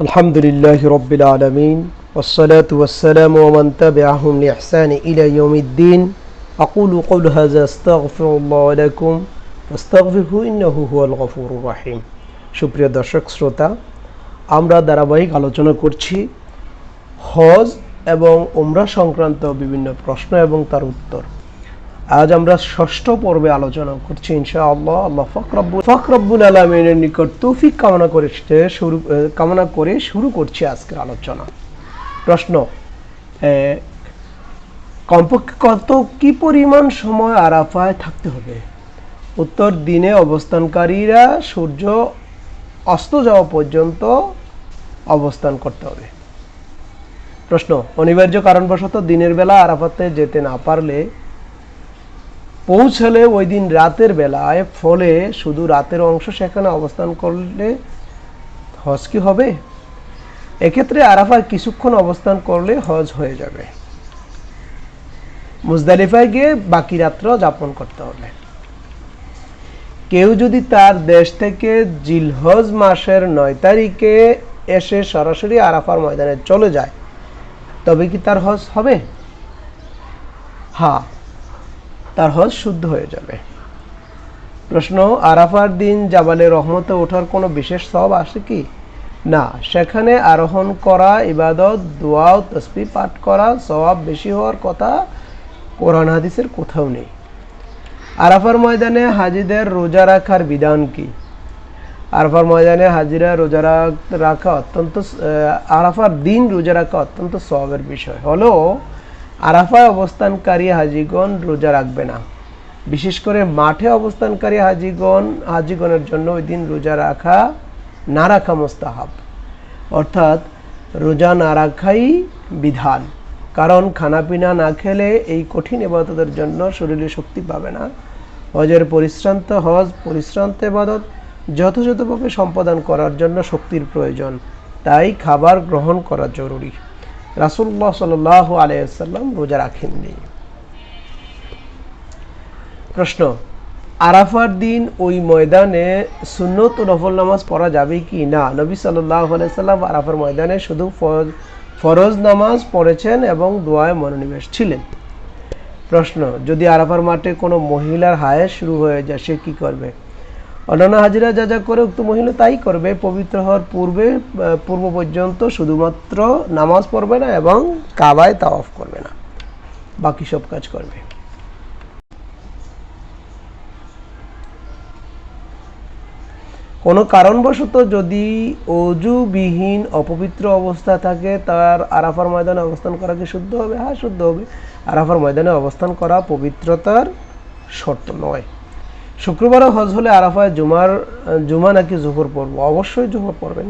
الحمد لله رب العالمين والصلاة والسلام ومن تبعهم لإحسان إلى يوم الدين أقول قول هذا أستغفر الله لكم واستغفره إنه هو الغفور الرحيم সুপ্রিয় দর্শক শ্রোতা আমরা ধারাবাহিক আলোচনা করছি হজ এবং উমরা সংক্রান্ত বিভিন্ন প্রশ্ন এবং তার উত্তর আজ আমরা ষষ্ঠ পর্বে আলোচনা করছি ইনশাআল্লাহ। আল্লাহ ফকরাব্বুল ফকরাব্বুল আলমিনের নিকট তৌফিক কামনা করে শুরু কামনা করে শুরু করছি আজকের আলোচনা। প্রশ্ন কমপক্ষে কত কি পরিমাণ সময় আরাফায় থাকতে হবে? উত্তর, দিনে অবস্থানকারীরা সূর্য অস্ত যাওয়া পর্যন্ত অবস্থান করতে হবে। প্রশ্ন, অনিবার্য কারণবশত দিনের বেলা আরাফাতে যেতে না পারলে পৌঁছলে ওই দিন রাতের বেলায়, ফলে শুধু রাতের অংশ সেখানে অবস্থান করলে হজ কি হবে? এক্ষেত্রে আরাফায় কিছুক্ষণ অবস্থান করলে হজ হয়ে যাবে। মুজদালিফায় গিয়ে বাকি রাত্র যাপন করতে হবে। কেউ যদি তার দেশ থেকে জিলহজ মাসের নয় তারিখে এসে সরাসরি আরাফার ময়দানে চলে যায়, তবে কি তার হজ হবে? হ্যাঁ তার হজ শুদ্ধ হয়ে যাবে। প্রশ্ন, আরাফার দিন জাবালে রহমতে ওঠার কোনো বিশেষ সব আসে কি? না, সেখানে আরোহণ করা, ইবাদত দোয়া ও তসবি পাঠ করা সওয়াব বেশি হওয়ার কথা কোরআন হাদিসের কোথাও নেই। আরাফার ময়দানে হাজিদের রোজা রাখার বিধান কি? আরাফার ময়দানে হাজিরা রোজা রাখ- অত্যন্ত, আরাফার দিন রোজা রাখা অত্যন্ত সবের বিষয়। হলো আরাফায় অবস্থানকারী হাজিগণ রোজা রাখবে না। বিশেষ করে মাঠে অবস্থানকারী হাজিগণ, হাজিগণের জন্য ওই দিন রোজা রাখা, না রাখা মোস্তাহাব। অর্থাৎ রোজা না রাখাই বিধান। কারণ খানাপিনা না খেলে এই কঠিন এবাদতের জন্য শরীরে শক্তি পাবে না। হজের পরিশ্রান্ত, হজ পরিশ্রান্ত এবাদত যথাযথভাবে সম্পাদন করার জন্য শক্তির প্রয়োজন। তাই খাবার গ্রহণ করা জরুরি। রাসুল্লাহ সাল আলাইসাল্লাম রোজা রাখেননি। প্রশ্ন, আরাফার দিন ওই ময়দানে সুন্নত ও নফল নামাজ পড়া যাবে কি না? নবী সাল্লাহ আলাইসাল্লাম আরাফার ময়দানে শুধু ফরজ নামাজ পড়েছেন এবং দোয়ায় মনোনিবেশ ছিলেন। প্রশ্ন, যদি আরাফার মাঠে কোনো মহিলার হায়াত শুরু হয়ে যায়, সে কি করবে? অন্যান্য হাজিরা যা যা করে উক্ত মহিলা তাই করবে। পবিত্র হওয়ার পূর্বে পূর্ব পর্যন্ত শুধুমাত্র নামাজ পড়বে না এবং কাবায় তাওয়াফ করবে না। বাকি সব কাজ করবে। কোনো কারণবশত যদি অজুবিহীন অপবিত্র অবস্থা থাকে, তার আরাফার ময়দানে অবস্থান করা কি শুদ্ধ হবে? হ্যাঁ শুদ্ধ হবে। আরাফার ময়দানে অবস্থান করা পবিত্রতার শর্ত নয়। শুক্রবারও হজ হলে আরাফায় জুমার, জুমা নাকি জোহর পড়ব অবশ্যই জোহর পড়বেন।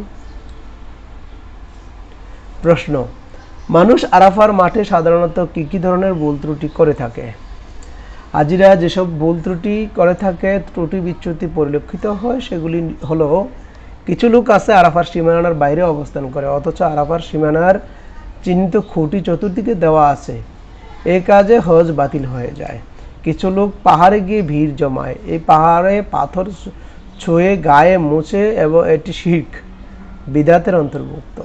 প্রশ্ন, মানুষ আরাফার মাঠে সাধারণত কি কি ধরনের ভুল ত্রুটি করে থাকে? হাজিরা যেসব ভুল ত্রুটি করে থাকে, ত্রুটি বিচ্যুতি পরিলক্ষিত হয়, সেগুলি হলো কিছু লোক আছে আরাফার সীমানার বাইরে অবস্থান করে, অথচ আরাফার সীমানার চিহ্নিত খুঁটি চতুর্দিকে দেওয়া আছে। এই কাজে হজ বাতিল হয়ে যায়। কিছু লোক পাহাড়ে গিয়ে ভিড় জমায়। এই পাহাড়ে পাথর ছুঁয়ে গায়ে মুছে এবং এটি শিখ বিদাতের অন্তর্ভুক্ত।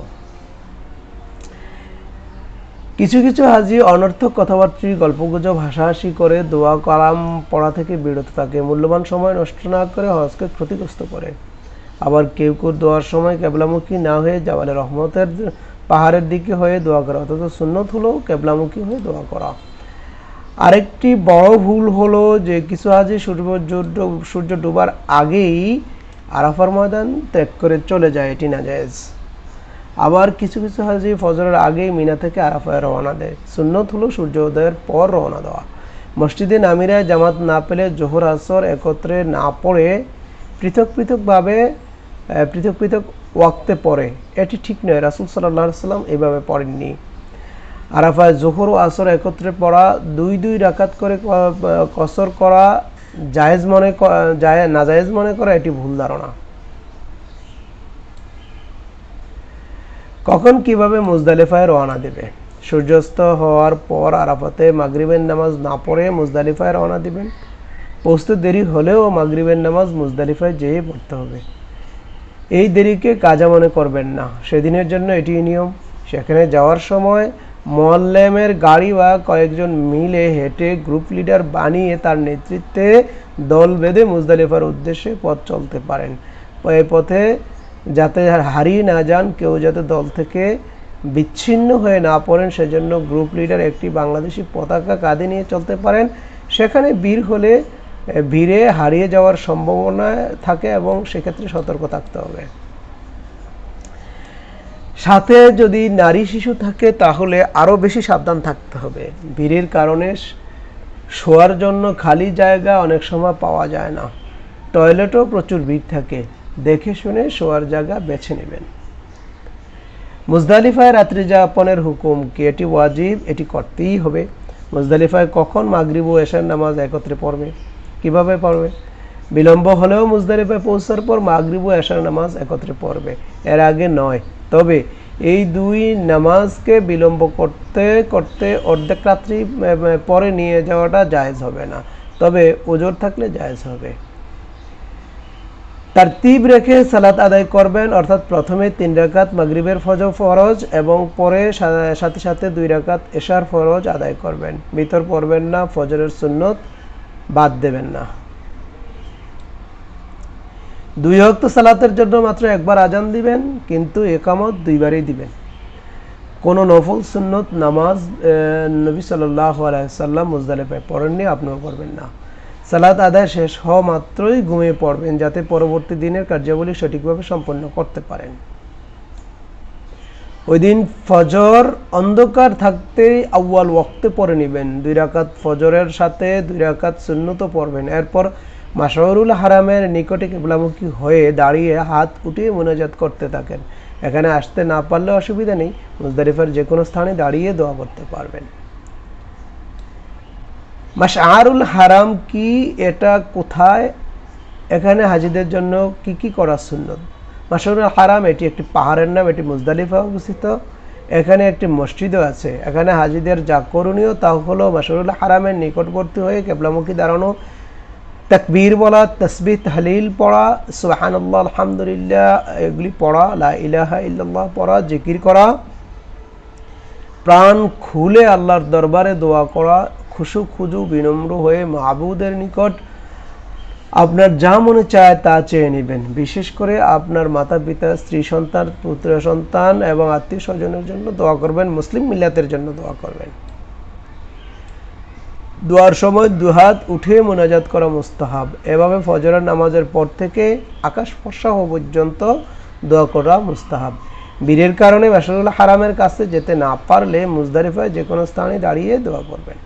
কিছু কিছু হাজি অনর্থক কথাবার্তা গল্পগুজব হাসাহাসি করে দোয়া কালাম পড়া থেকে বিরত থাকে। মূল্যবান সময় নষ্ট না করে হজকে ক্ষতিগ্রস্ত করে। আবার কেউ কেউ দোয়ার সময় কেবলামুখী না হয়ে জাবালে রহমতের পাহাড়ের দিকে হয়ে দোয়া করা, অথচ সুন্নত হলো কেবলামুখী হয়ে দোয়া করা। আরেকটি বড় ভুল হলো যে কিছু হাজি সূর্য সূর্য ডোবার আগেই আরাফার ময়দান ত্যাগ করে চলে যায়, এটি না জায়েজ আবার কিছু কিছু হাজি ফজরের আগেই মিনা থেকে আরাফায় রওনা দেয়। সুন্নত হলো সূর্যোদয়ের পর রওনা দেওয়া। মসজিদে নামিরায় জামাত না পেলে জোহর আসর একত্রে না পড়ে পৃথক পৃথকভাবে পৃথক পৃথক ওয়াক্তে পড়ে। এটি ঠিক নয়, রাসুল সাল্লাহ সাল্লাম এভাবে পড়েননি। আরাফায় জোহর ও আসর একত্রে পড়া, দুই দুই রাকাত করে কসর করা জায়েজ মনে ক- জায়ে- নাজায়েজ মনে করা এটি ভুল ধারণা। কখন কীভাবে মুজদালিফায় রওনা দেবে? সূর্যাস্ত হওয়ার পর আরাফাতে মাগরিবের নামাজ না পড়ে মুজদালিফায় রওনা দিবেন? পৌঁছতে দেরি হলেও মাগরিবের নামাজ মুজদালিফায় যেয়ে পড়তে হবে। এই দেরিকে কাজা মনে করবেন না। সেদিনের জন্য এটি নিয়ম। সেখানে যাওয়ার সময় মোয়াল্লেমের গাড়ি বা কয়েকজন মিলে হেঁটে গ্রুপ লিডার বানিয়ে তার নেতৃত্বে দল বেঁধে মুজদালিফার উদ্দেশ্যে পথ চলতে পারেন। এই পথে যাতে হারিয়ে না যান, কেউ যাতে দল থেকে বিচ্ছিন্ন হয়ে না পড়েন, সেজন্য গ্রুপ লিডার একটি বাংলাদেশি পতাকা কাঁধে নিয়ে চলতে পারেন। সেখানে বীর হলে ভিড়ে হারিয়ে যাওয়ার সম্ভাবনা থাকে এবং সেক্ষেত্রে সতর্ক থাকতে হবে। সাথে যদি নারী শিশু থাকে, তাহলে আরও বেশি সাবধান থাকতে হবে। ভিড়ের কারণে শোয়ার জন্য খালি জায়গা অনেক সময় পাওয়া যায় না। টয়লেটও প্রচুর ভিড় থাকে। দেখে শুনে শোয়ার জায়গা বেছে নেবেন। মুজদালিফায় রাত্রি যাপনের হুকুম। কি এটি ওয়াজিব, এটি করতেই হবে। মুজদালিফায় কখন মাগরিব ও এশার নামাজ একত্রে পড়বে? কীভাবে পড়বে? বিলম্ব হলেও মুজদালিফায় পৌঁছার পর মাগরিব ও এশার নামাজ একত্রে পড়বে। এর আগে নয়। তবে এই দুই নামাজকে বিলম্ব করতে করতে অর্ধেক রাত্রি পরে নিয়ে যাওয়াটা জায়েজ হবে না। তবে ওজোর থাকলে জায়েজ হবে। তারতিব রেখে সালাত আদায় করবেন, অর্থাৎ প্রথমে তিন রাকাত মাগরিবের ফজর ফরজ এবং পরে সাথে সাথে দুই রাকাত এশার ফরজ আদায় করবেন। ভিতর পড়বেন না, ফজরের সুন্নত বাদ দেবেন না। দুই অক্ত সালাতের জন্য মাত্র একবার আজান দিবেন, কিন্তু একামত দুইবারই দিবেন। কোন নফল সুন্নত নামাজ নবী সাল্লাহ আলাইসাল্লাম মুজদালিফায় পড়েননি, আপনিও পড়বেন না। সালাত আদায় শেষ হওয়া মাত্রই ঘুমিয়ে পড়বেন, যাতে পরবর্তী দিনের কার্যাবলী সঠিকভাবে সম্পন্ন করতে পারেন। ওই দিন ফজর অন্ধকার থাকতেই আউয়াল ওয়াক্তে পড়ে নেবেন। দুই রাকাত ফজরের সাথে দুই রাকাত সুন্নত পড়বেন। এরপর মাশরুল হারামের নিকটে কেবলামুখী হয়ে দাঁড়িয়ে হাত উঠিয়ে মোনাজাত করতে থাকেন। এখানে আসতে না পারলে অসুবিধা নেই। মুজদারিফার যে কোনো স্থানে দাঁড়িয়ে দোয়া করতে পারবেন। মাশআরুল হারাম কি? এটা কোথায়? এখানে হাজিদের জন্য কি কি করা সুন্নত? মাশআরুল হারাম, এটি একটি পাহাড়ের নাম, এটি মুজদালিফা অবস্থিত। এখানে একটি মসজিদও আছে। এখানে হাজিদের যা করণীয় তা হলো মাশআরুল হারামের নিকটবর্তী হয়ে কেবলামুখী দাঁড়ানো তাকবীর বলা, তসবিহ, তাহলিল পড়া, সুবহানাল্লাহ, আলহামদুলিল্লাহ, এগুলি পড়া, লা ইলাহা ইল্লাল্লাহ পড়া, জিকির করা, প্রাণ খুলে আল্লাহর দরবারে দোয়া করা, খুশু খুজু বিনম্র হয়ে মাহবুদের নিকট আপনার যা মনে চায় তা চেয়ে নেবেন। বিশেষ করে আপনার মাতা পিতা, স্ত্রী সন্তান, পুত্র সন্তান এবং আত্মীয় স্বজনের জন্য দোয়া করবেন, মুসলিম মিল্লাতের জন্য দোয়া করবেন। দোয়ার সময় দুহাত উঠে মোনাজাত করা মুস্তাহাব। এভাবে ফজরের নামাজের পর থেকে আকাশ ফর্সা হওয়া পর্যন্ত দোয়া করা মুস্তাহাব। বীরের কারণে মাসাল্লাহ হারামের কাছে যেতে না পারলে মুজদারিফায় যে কোনো স্থানে দাঁড়িয়ে দোয়া করবেন।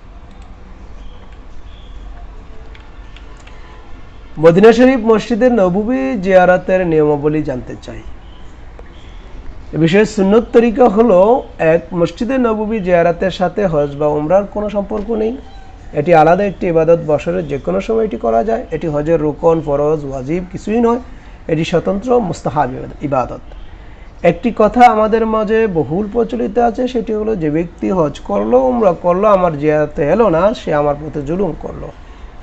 মদিনা শরীফ মসজিদের নবুবী জিয়ারাতের নিয়মাবলী জানতে চাই। এ বিষয়ে সুন্নত তরিকা হলো, এক মসজিদে নববী জিয়ারাতের সাথে হজ বা উমরার কোনো সম্পর্ক নেই। এটি আলাদা একটি ইবাদত বছরের যে কোনো সময় এটি করা যায়। এটি হজের রোকন, ফরজ, ওয়াজিব কিছুই নয়। এটি স্বতন্ত্র, মুস্তাহাব ইবাদত একটি কথা আমাদের মাঝে বহুল প্রচলিত আছে, সেটি হলো যে ব্যক্তি হজ করল, উমরা করল, আমার জিয়ারাতে এলো না, সে আমার প্রতি জুলুম করল।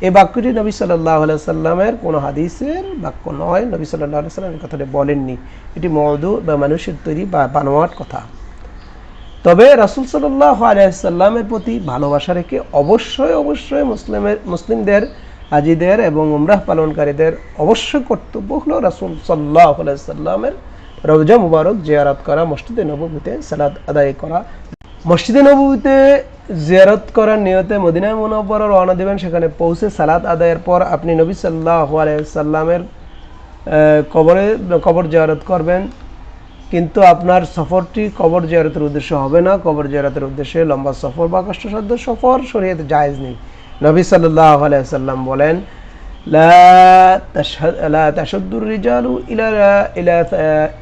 এই বাক্যটি নবী সাল্লাহ সাল্লামের কোনো হাদিসের বাক্য নয়। নবী সাল্লাহ সাল্লাম এই কথাটি বলেননি। এটি মধু বা মানুষের তৈরি বা বানোয়াট কথা। তবে রাসুল সাল্লাহ আলাইসাল্লামের প্রতি ভালোবাসা রেখে অবশ্যই অবশ্যই মুসলিমের, মুসলিমদের, হাজিদের এবং উমরাহ পালনকারীদের অবশ্যই কর্তব্য হলো রাসুল সাল্লাহ আলাইসাল্লামের রওজা মুবারক জিয়ারত করা, মসজিদে নবীতে সালাদ আদায় করা। মসজিদে নবীতে জিয়ারত করার নিয়তে মদিনায় মুনাব্বর রওনা দেবেন, সেখানে পৌঁছে সালাদ আদায়ের পর আপনি নবী সাল্লাহ আলাইসাল্লামের কবরে, কবর জিয়ারত করবেন। কিন্তু আপনার সফরটি কবর জিয়ারতের উদ্দেশ্য হবে না কবর জিয়ারতের উদ্দেশ্যে লম্বা সফর বা কষ্টসাধ্য সফর শরীয়তে জায়েজ নেই নবী সাল্লাহ আলাইসাল্লাম বলেন لا تشهد لا تشد الرجال إلى إلى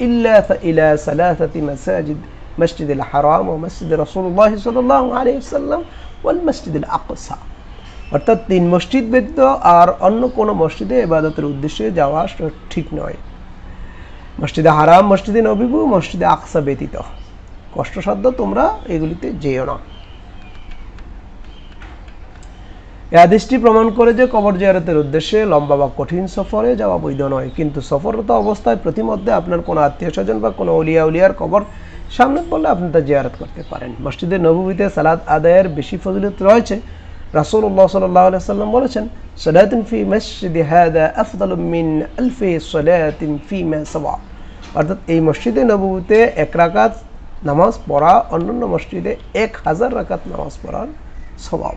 إلا إلى ثلاثة مساجد مسجد الحرام ومسجد رسول الله صلى الله عليه وسلم والمسجد الأقصى অর্থাৎ তিন মসজিদ ব্যতীত আর অন্য কোনো মসজিদে ইবাদতের উদ্দেশ্যে যাওয়া ঠিক নয় মসজিদে হারাম, মসজিদে নবিবু, মসজিদে আকসা ব্যতীত। কষ্টসাধ্য তোমরা এগুলিতে যেও না। এই আদেশটি প্রমাণ করে যে কবর জিয়ারতের উদ্দেশ্যে লম্বা বা কঠিন সফরে যাওয়া বৈধ নয়। কিন্তু সফররত অবস্থায় প্রতিমধ্যে আপনার কোনো আত্মীয় স্বজন বা কোনো উলিয়া উলিয়ার কবর সামনে পড়লে আপনি তা জিয়ারত করতে পারেন। মসজিদে নবীতে সালাদ আদায়ের বেশি ফজিলত রয়েছে। রাসূলুল্লাহ সাল্লাল্লাহু আলাইহি সাল্লাম বলেছেন সালাতুন ফি মসজিদ হাদা আফদালু মিন আলফি সালাতিন ফিমা সাওয়া অর্থাৎ এই মসজিদে নবীতে এক রাকাত নামাজ পড়া অন্যান্য মসজিদে এক হাজার রাকাত নামাজ পড়ার স্বভাব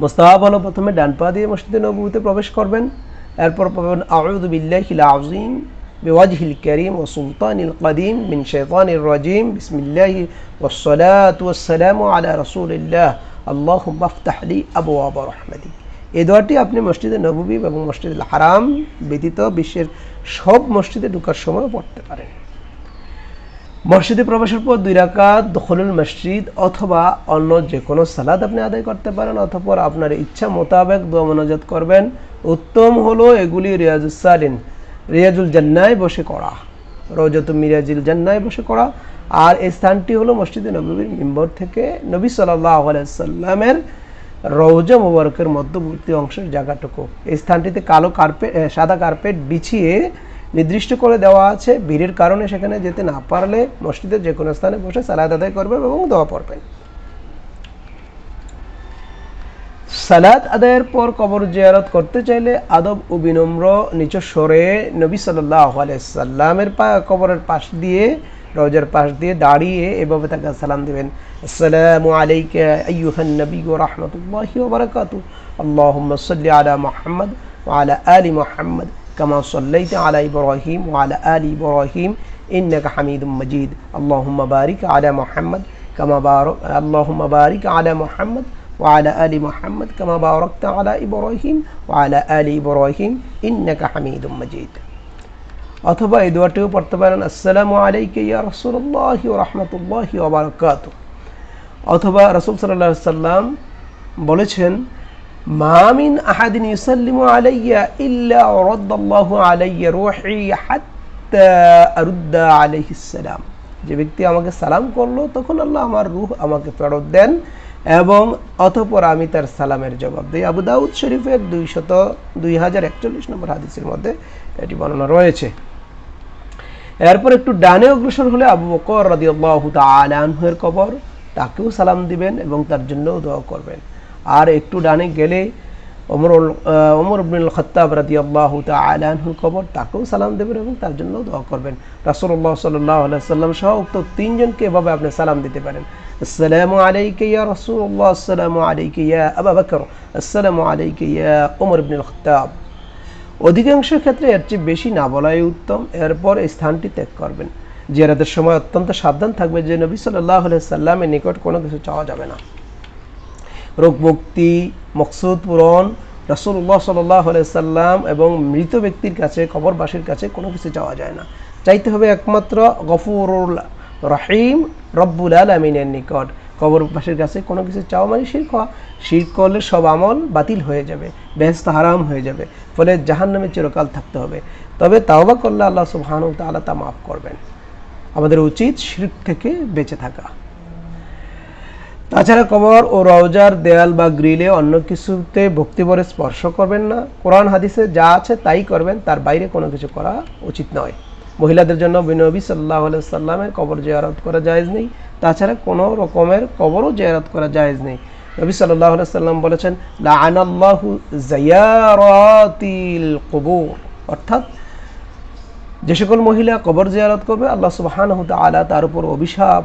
মোস্তাহাব হলো প্রথমে ডান পা দিয়ে মসজিদে নবীতে প্রবেশ করবেন এরপর পাবেন আউযু বিল্লাহিল আযীম بوجه الكريم وسلطان القديم من شيطان الرجيم بسم الله والصلاة والسلام على رسول الله আল্লাহ বাফতাহলি আবু আবর আহমেদি এই দোয়াটি আপনি মসজিদে নবী এবং মসজিদ হারাম ব্যতীত বিশ্বের সব মসজিদে ঢুকার সময় পড়তে পারেন। মসজিদে প্রবেশের পর দুই রাকাত দখলুল মসজিদ অথবা অন্য যে কোনো সালাদ আপনি আদায় করতে পারেন অথবা আপনার ইচ্ছা মোতাবেক দোয়া মনোজাত করবেন। উত্তম হলো এগুলি রিয়াজুসালিন রিয়াজুল জান্নায় বসে করা। রজত মিরাজুল জান্নায় বসে করা। আর এই স্থানটি হলো মসজিদে নবীর মেম্বর থেকে নবী সাল্লাহ সাল্লামের রৌজা মোবারকের মধ্যবর্তী অংশের জায়গাটুকু। এই স্থানটিতে কালো কার্পেট সাদা কার্পেট বিছিয়ে নির্দিষ্ট করে দেওয়া আছে। ভিড়ের কারণে সেখানে যেতে না পারলে মসজিদের যে কোনো স্থানে বসে সালাদ আদায় করবেন এবং দোয়া পড়বেন। সালাদ আদায়ের পর কবর জিয়ারত করতে চাইলে আদব ও বিনম্র, নিচ সরে নবী সাল্লাহ সাল্লামের পা কবরের পাশ দিয়ে রোজার পাশ দিয়ে দাঁড়িয়ে এভাবে তাকে সালাম দেবেন আসসালামু আলাইকা আইয়ুহান নবী ওয়া রাহমাতুল্লাহি ওয়া বারাকাতু আল্লাহুম্মা সাল্লি আলা মুহাম্মদ ওয়া আলা আলি মুহাম্মদ كما صليت على إبراهيم وعلى آل إبراهيم إنك حميد مجيد اللهم بارك على محمد كما بارك اللهم بارك على محمد وعلى آل محمد كما باركت على إبراهيم وعلى آل إبراهيم إنك حميد مجيد অথবা এই দোয়াটিও পড়তে পারেন, আসসালামু আলাইকা ইয়া রাসূলুল্লাহ ওয়া রাহমাতুল্লাহি ওয়া অথবা রসুল আলাইহি সাল্লাম বলেছেন মামিন আহাদিন ইউসাল্লিমু আলাইয়া ইল্লা রাদ্দাল্লাহু আলাইয়া রূহি হাত্তা আরুদ্দা আলাইহিস সালাম। যে ব্যক্তি আমাকে সালাম করল, তখন আল্লাহ আমার রুহ আমাকে ফেরত দেন এবং অতঃপর আমি তার সালামের জবাব দিই। আবু দাউদ শরীফের দুইশত, দুই হাজার একচল্লিশ নম্বর হাদিসের মধ্যে এটি বর্ণনা রয়েছে। এরপর একটু ডানে অগ্রসর হলে আবু বকর রাদিয়াল্লাহু তাআলা আনহুর কবর, তাকেও সালাম দিবেন এবং তার জন্যও দোয়া করবেন। আর একটু ডানে গেলে ওমর ওমর ইবনুল খত্তাব রাদিয়াল্লাহু তাআলা আনহুর কবর, তাকেও সালাম দেবেন এবং তার জন্যও দোয়া করবেন। রাসূলুল্লাহ সাল্লাল্লাহু আলাইহি সাল্লাম সহ উক্ত তিনজনকে এভাবে আপনি সালাম দিতে পারেন। আসসালামু আলাইকা ইয়া রাসূলুল্লাহ, আসসালামু আলাইকা ইয়া আবু বকর, আসসালামু আলাইকা ইয়া ওমর ইবনুল খত্তাব অধিকাংশ ক্ষেত্রে এর চেয়ে বেশি না বলাই উত্তম। এরপর স্থানটি ত্যাগ করবেন। জিয়ারাতের সময় অত্যন্ত সাবধান থাকবে যে নবী সাল্লাহ সাল্লামের নিকট কোনো কিছু চাওয়া যাবে না। রোগ মুক্তি, মকসুদ পূরণ রসুল্লাহ সাল্লাহ সাল্লাম এবং মৃত ব্যক্তির কাছে, কবরবাসীর কাছে কোনো কিছু চাওয়া যায় না। চাইতে হবে একমাত্র গফুরুল রহিম রব্বুল আলমিনের নিকট। কবরবাসীর কাছে কোনো কিছু চাওয়া মানে শির খাওয়া শির করলে সব আমল বাতিল হয়ে যাবে ব্যস্ত হারাম হয়ে যাবে, ফলে জাহান নামে চিরকাল থাকতে হবে। তবে তাওবা করলে আল্লাহ সুবহান তাআলা তা মাফ করবেন। আমাদের উচিত শিরক থেকে বেঁচে থাকা। তাছাড়া কবর ও রওজার দেয়াল বা গ্রিলে অন্য কিছুতে ভক্তিভরে স্পর্শ করবেন না। কোরআন হাদিসে যা আছে তাই করবেন, তার বাইরে কোনো কিছু করা উচিত নয়। মহিলাদের জন্য বিনবী সাল্লাহ সাল্লামের কবর জিয়ারত করা জায়েজ নেই। তাছাড়া কোনো রকমের কবরও জিয়ারত করা জায়েজ নেই। নবী সাল্লাহ সাল্লাম বলেছেন, লাআনাল্লাহু জায়ারাতিল কবর। অর্থাৎ, যে সকল মহিলা কবর জিয়ারত করবে, আল্লাহ সুবহানাহু আলা তার উপর অভিশাপ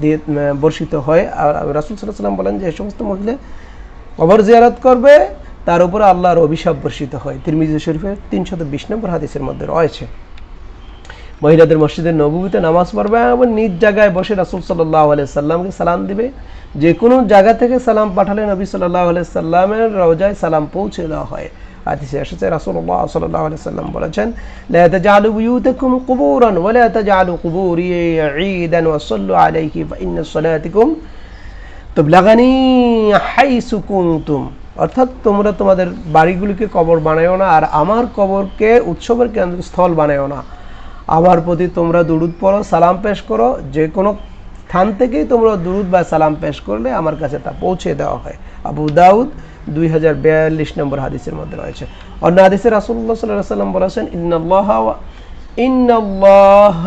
দিয়ে বর্ষিত হয়। আর রাসুল সাল্লাহ সাল্লাম বলেন যে সমস্ত মহিলা কবর জিয়ারত করবে, তার উপরে আল্লাহর অভিশাপ বর্ষিত হয়। তিরমিজি শরীফের তিনশত বিশ নম্বর হাদিসের মধ্যে রয়েছে। মহিলাদের মসজিদের নবীতে নামাজ পড়বে এবং নিজ জায়গায় বসে রাসুল সাল্লাহ সাল্লামকে সালাম দিবে। যে কোনো জায়গা থেকে সালাম পাঠালে নবী সাল্লাহ সাল্লামের রওজায় সালাম পৌঁছে দেওয়া হয়। তোমরা তোমাদের বাড়িগুলিকে কবর বানায়ো না আর আমার কবরকে উৎসবের কেন্দ্রস্থল বানায়ো না। আমার প্রতি তোমরা দুরুদ পড়ো সালাম পেশ করো যে কোনো স্থান থেকেই তোমরা দুরুদ বা সালাম পেশ করলে আমার কাছে তা পৌঁছে দেওয়া হয় আবু দাউদ দুই হাজার বিয়াল্লিশ নম্বর হাদিসের মধ্যে রয়েছে অন্য হাদিসে রাসুল্লাহ সাল্লাহ সাল্লাম বলেছেন ইন্নাল্লাহ ওয়া- ইন্নাল্লাহ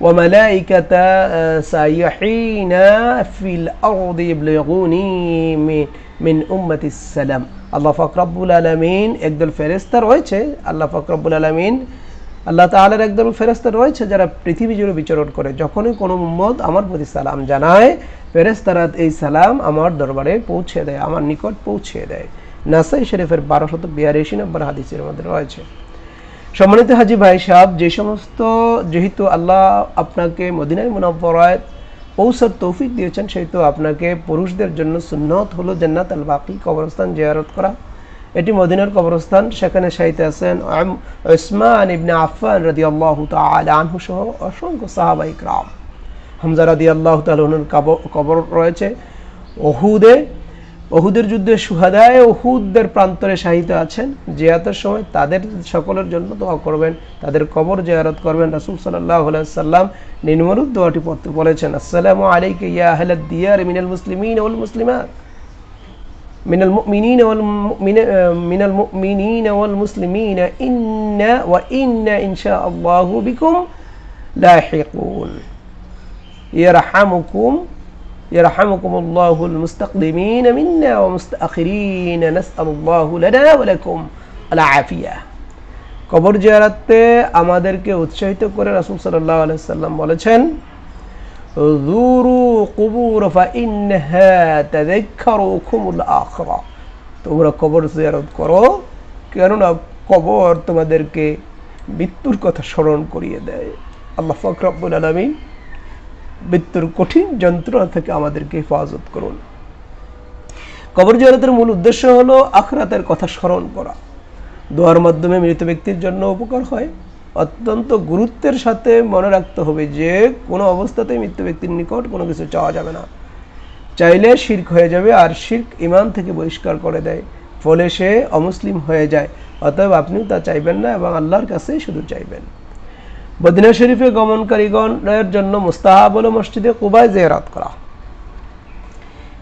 وملائكة سيحين في الأرض يبلغوني من من أمة السلام আল্লাহ ফাকরাবুল আলমিন একদল ফেরেস্তা রয়েছে আল্লাহ ফাকরাবুল আলমিন আল্লাহ তাআলার একদল ফেরেস্তা রয়েছে যারা পৃথিবী জুড়ে বিচরণ করে। যখনই কোনো উম্মত আমার প্রতি সালাম জানায় ফেরেস্তারা এই সালাম আমার দরবারে পৌঁছে দেয়, আমার নিকট পৌঁছে দেয়। নাসাই শরীফের বারোশত বিয়ারিশি নম্বর হাদিসের মধ্যে রয়েছে। সম্মানিত হাজি ভাই সাহেব, যে সমস্ত যেহেতু আল্লাহ আপনাকে মদিনায় মুনাফরায় পৌঁছার তৌফিক দিয়েছেন, সেহেতু আপনাকে পুরুষদের জন্য সুন্নত হলো জান্নাত আল বাকি কবরস্থান জিয়ারত করা। এটি মদিনার কবরস্থান, সেখানে সাহিত্যে আছেন উসমান ইবনে আফফান রাদিয়াল্লাহু তাআলা আনহু সহ অসংখ্য সাহাবা ইকরাম। হামজা রাদিয়াল্লাহু তাআলা ওনার কাব- কবর রয়েছে ওহুদে। ওহুদের যুদ্ধে সুহাদায় ওহুদের প্রান্তরে শাহিত আছেন জিয়াতের সময় তাদের সকলের জন্য দোয়া করবেন, তাদের কবর জিয়ারত করবেন। রাসূল আলাইহি সাল্লাম নিম্নরূপ দোয়াটি পড়তে বলেছেন, আসসালামু আলাইকা ইয়া আহলাদ দিয়ার মিনাল মুসলিমিন ওয়াল মুসলিমাত। من المؤمنين والمؤمن من المؤمنين والمسلمين إن وإن إن شاء الله بكم لاحقون يرحمكم يرحمكم الله المستقدمين منا ومستأخرين نسأل الله لنا ولكم العافية কবর জিয়ারাতে আমাদেরকে উৎসাহিত করে রাসূল সাল্লাল্লাহু আলাইহি সাল্লাম বলেছেন জুরু কুবুর তোমরা কবর জিয়ারত করো, কেননা কবর তোমাদেরকে মৃত্যুর কথা স্মরণ করিয়ে দেয়। আল্লাহ ফকরাবুল আলমিন মৃত্যুর কঠিন যন্ত্রণা থেকে আমাদেরকে হেফাজত করুন। কবর জিয়ারতের মূল উদ্দেশ্য হলো আখরাতের কথা স্মরণ করা। দোয়ার মাধ্যমে মৃত ব্যক্তির জন্য উপকার হয়। অত্যন্ত গুরুত্বের সাথে মনে রাখতে হবে যে কোনো অবস্থাতেই মৃত্যু ব্যক্তির নিকট কোনো কিছু চাওয়া যাবে না। চাইলে শির্ক হয়ে যাবে আর শির্ক ইমান থেকে বহিষ্কার করে দেয়, ফলে সে অমুসলিম হয়ে যায়। অতএব আপনিও তা চাইবেন না এবং আল্লাহর কাছেই শুধু চাইবেন। মদিনা শরীফে গমনকারীগণের জন্য মুস্তাহাব হলো মসজিদে কুবায় জেরাত করা।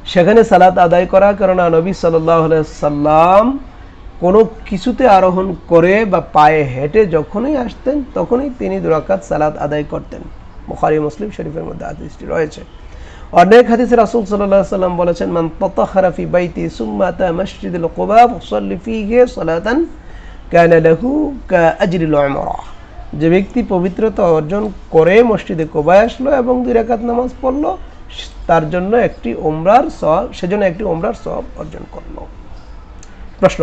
সেখানে সালাত আদায় করা, কেননা নবী সাল্লাহ সাল্লাম কোনো কিছুতে আরোহণ করে বা পায়ে হেঁটে যখনই আসতেন, তখনই তিনি দুরাকাত সালাত আদায় করতেন। বুখারী, মুসলিম শরীফের মধ্যে হাদিসটি রয়েছে। অনেক হাদিসে রাসুল আলাইহি সাল্লাম বলেছেন, মান তাতাহারা ফি বাইতি সুম্মা আতা মসজিদুল কুবা, ফাসাল্লি ফিহি সালাতান কানা লাহু কা আজরিল যে ব্যক্তি পবিত্রতা অর্জন করে মসজিদে কোবায় আসলো এবং দুই রাকাত নামাজ পড়ল, তার জন্য একটি ওমরার সব সেজন্য একটি ওমরার সব অর্জন করল। প্রশ্ন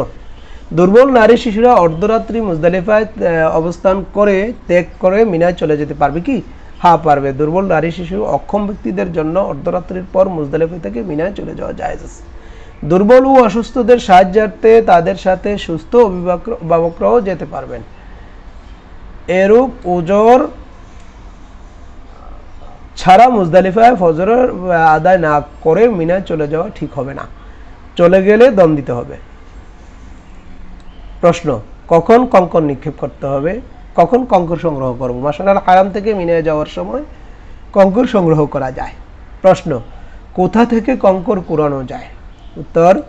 দুর্বল নারী শিশুরা অর্ধরাত্রি মুজদালিফায় অবস্থান করে ত্যাগ করে মিনায় চলে যেতে পারবে কি? হ্যাঁ পারবে। দুর্বল নারী শিশু অক্ষম ব্যক্তিদের জন্য অর্ধরাত্রির পর মুজদালিফা থেকে মিনায় চলে যাওয়া যায় দুর্বল ও অসুস্থদের সাহায্যার্থে তাদের সাথে সুস্থ অভিভাবকরাও যেতে পারবেন। এরূপ ওজোর ছাড়া মুজদালিফায় ফজরের আদায় না করে মিনায় চলে যাওয়া ঠিক হবে না। চলে গেলে দম দিতে হবে। প্রশ্ন, কখন কঙ্কর নিক্ষেপ করতে হবে? কখন কঙ্কর সংগ্রহ করব? মাসাল হারাম থেকে মিনে যাওয়ার সময় কঙ্কর সংগ্রহ করা যায়। প্রশ্ন, কোথা থেকে কঙ্কর কুড়ানো যায়? উত্তর,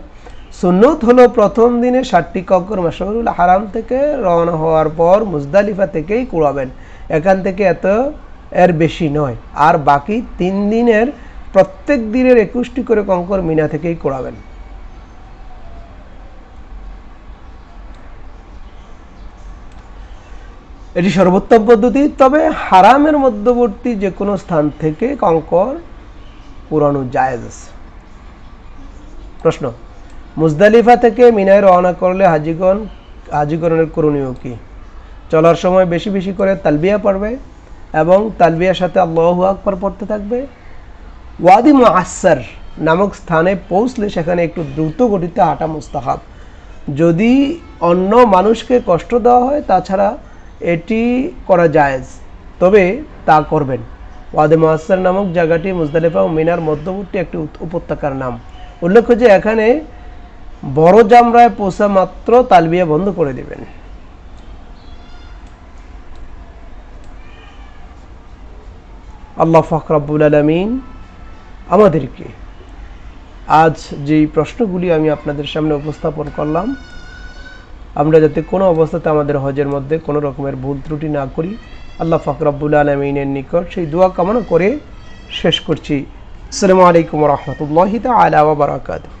সুন্নত হলো প্রথম দিনে ষাটটি কঙ্কর মাসাউল হারাম থেকে রওনা হওয়ার পর মুজদালিফা থেকেই কুড়াবেন। এখান থেকে এত এর বেশি নয়। আর বাকি তিন দিনের, প্রত্যেক দিনের একুশটি করে কঙ্কর মিনা থেকেই কুড়াবেন। এটি সর্বোত্তম পদ্ধতি, তবে হারামের মধ্যবর্তী যে কোনো স্থান থেকে কঙ্কর পুরানো জায়েজ আছে। প্রশ্ন, মুজদালিফা থেকে মিনায় রওনা করলে হাজিগণ, হাজিগণের করণীয় কি? চলার সময় বেশি বেশি করে তালবিয়া পড়বে এবং তালবিয়ার সাথে আল্লাহু আকবর পড়তে থাকবে। ওয়াদি মুআসার নামক স্থানে পৌঁছলে সেখানে একটু দ্রুত গতিতে হাঁটা মুস্তাহাব। যদি অন্য মানুষকে কষ্ট দেওয়া হয়, তাছাড়া এটি করা জায়েজ। তবে তা করবেন। ওয়াদে মহাসার নামক জায়গাটি মুজদালিফা ও মিনার মধ্যবর্তী একটি উপত্যকার নাম। উল্লেখ্য যে এখানে বড় জামরায় পোষা মাত্র তালবিয়া বন্ধ করে দেবেন। আল্লাহ ফখরাবুল আলমিন আমাদেরকে আজ যেই প্রশ্নগুলি আমি আপনাদের সামনে উপস্থাপন করলাম আমরা যাতে কোনো অবস্থাতে আমাদের হজের মধ্যে কোনো রকমের ভুল ত্রুটি না করি, আল্লাহ ফকরাবুল আলমিনের নিকট সেই দোয়া কামনা করে শেষ করছি। আসসালামু আলাইকুম রহমতুল্লাহ তালা বারাকাতুহ।